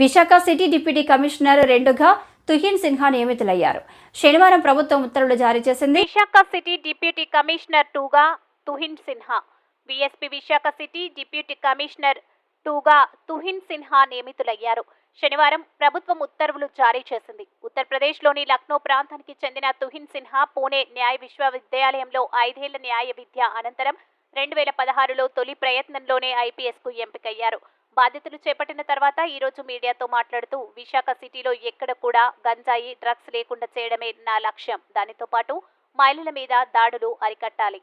Visakha city deputy commissioner రెండుగా తుహిన్ సిన్హా నియమితులయ్యారు. శనివారం ప్రభుత్వం ఉత్తర్వులు జారీ చేసింది. విశాఖ సిటీ డిప్యూటీ కమిషనర్ టూగా Tuhin Sinha BSP Visakha city deputy commissioner టూగా తుహిన్ సిన్హా నియమితులయ్యారు. శనివారం ప్రభుత్వం ఉత్తర్వులు జారీ చేసింది. ఉత్తరప్రదేశ్లోని లక్నో ప్రాంతానికి చెందిన తుహిన్ సిన్హా పూణే న్యాయ విశ్వవిద్యాలయంలో ఐదేళ్ళ న్యాయ విద్య అనంతరం రెండు వేల పదహారులో తొలి ప్రయత్నంలోనే ఐపీఎస్కు ఎంపికయ్యారు. బాధ్యతలు చేపట్టిన తర్వాత ఈరోజు మీడియాతో మాట్లాడుతూ విశాఖ సిటీలో ఎక్కడ కూడా గంజాయి డ్రగ్స్ లేకుండా చేయడమే నా లక్ష్యం. దానితో పాటు మహిళల మీద దాడులు అరికట్టాలి.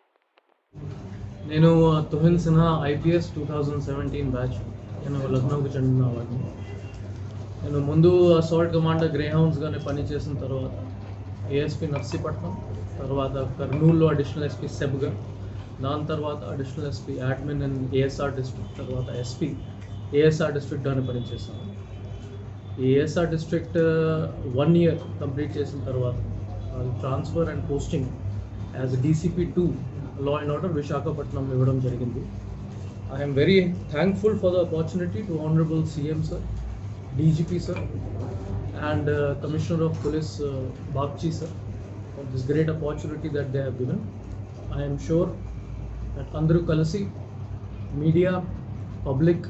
నేను Tuhin Sinha IPS two thousand seventeen batch. నేను లక్నోకి చెందిన వాడిని. నేను ముందు అసాల్ట్ కమాండర్ గ్రే హౌన్స్గానే పనిచేసిన తర్వాత ఏఎస్పీ నర్సీపట్నం తర్వాత కర్నూలులో అడిషనల్ ఎస్పీ సెబ్గా దాని తర్వాత additional SP admin and ASR district తర్వాత ఎస్పీ ఏఎస్ఆర్ డిస్ట్రిక్ట్గానే పనిచేశాను ఈ ASR district one year complete చేసిన తర్వాత transfer and posting as DCP to law and order Visakhapatnam ఇవ్వడం జరిగింది. I'm very thankful for the opportunity to honourable CM sir DGP sir and commissioner of police Bagchi sir for this great opportunity that they have given I'm sure that అందరూ కలిసి media public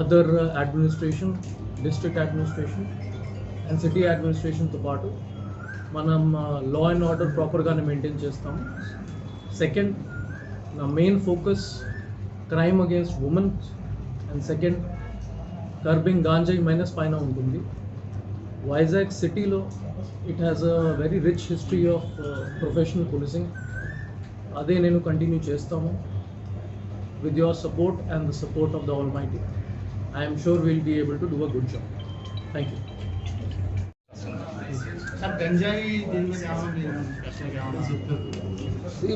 other administration district administration and city అడ్మినిస్ట్రేషన్తో పాటు మనం law and order ప్రాపర్గానే maintain చేస్తాము. Second నా main focus crime against women and second curbing గాంజాయి minus పైన ఉంటుంది. వైజాగ్ సిటీలో it has a very rich history of professional policing అదే నేను కంటిన్యూ చేస్తాము. With your support and the support of the Almighty. I am sure we'll be able to do a good job. Thank you.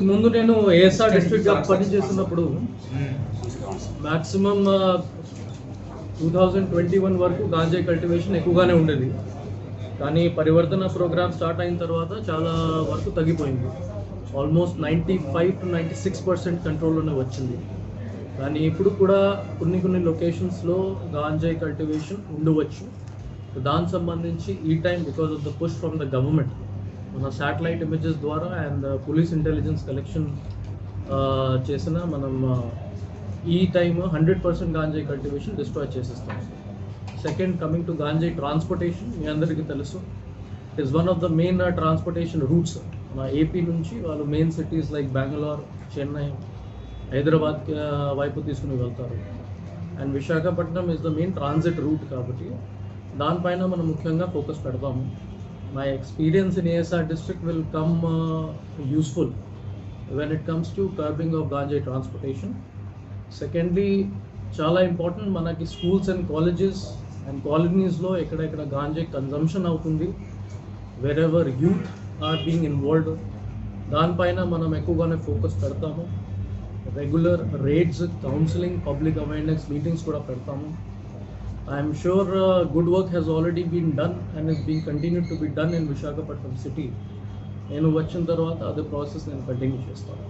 మీద నేను ASR డిస్ట్రిక్ట్గా పనిచేస్తున్నప్పుడు maximum two thousand twenty one వరకు గాంజాయి cultivation ఎక్కువగానే ఉండేది కానీ పరివర్తన ప్రోగ్రామ్ స్టార్ట్ అయిన తర్వాత చాలా వరకు తగ్గిపోయింది almost ninety five to ninety six percent కంట్రోల్లోనే వచ్చింది కానీ ఇప్పుడు కూడా కొన్ని కొన్ని లొకేషన్స్లో గాంజాయి కల్టివేషన్ ఉండవచ్చు. దానికి సంబంధించి ఈ time because of the push from the government మన శాటిలైట్ ఇమేజెస్ ద్వారా అండ్ పోలీస్ ఇంటెలిజెన్స్ కలెక్షన్ చేసిన మనం ఈ time hundred percent గాంజాయి cultivation destroy చేసేస్తాం. సెకండ్ కమింగ్ టు గాంజాయి ట్రాన్స్పోర్టేషన్ మీ అందరికీ తెలుసు. It is one of the main transportation routes మన ఏపీ నుంచి వాళ్ళు main cities like Bengaluru Chennai Hyderabad వైపు తీసుకుని వెళ్తారు. And Visakhapatnam is the main transit route కాబట్టి దానిపైన మనం ముఖ్యంగా ఫోకస్ పెడతాము my experience in ASR district will come useful when it comes to curbing of గాంజే transportation secondly చాలా ఇంపార్టెంట్ మనకి స్కూల్స్ అండ్ కాలేజెస్ అండ్ కాలనీస్లో ఎక్కడెక్కడ గాంజే కన్జంప్షన్ అవుతుంది wherever youth are being involved దానిపైన మనం ఎక్కువగానే ఫోకస్ పెడతాము. Regular raids counselling public awareness meetings కూడా పెడతాము. I'm sure good work has already been done and is been continue to be done in Visakhapatnam city నేను వచ్చిన తర్వాత అదే ప్రాసెస్ నేను కంటిన్యూ చేస్తాను.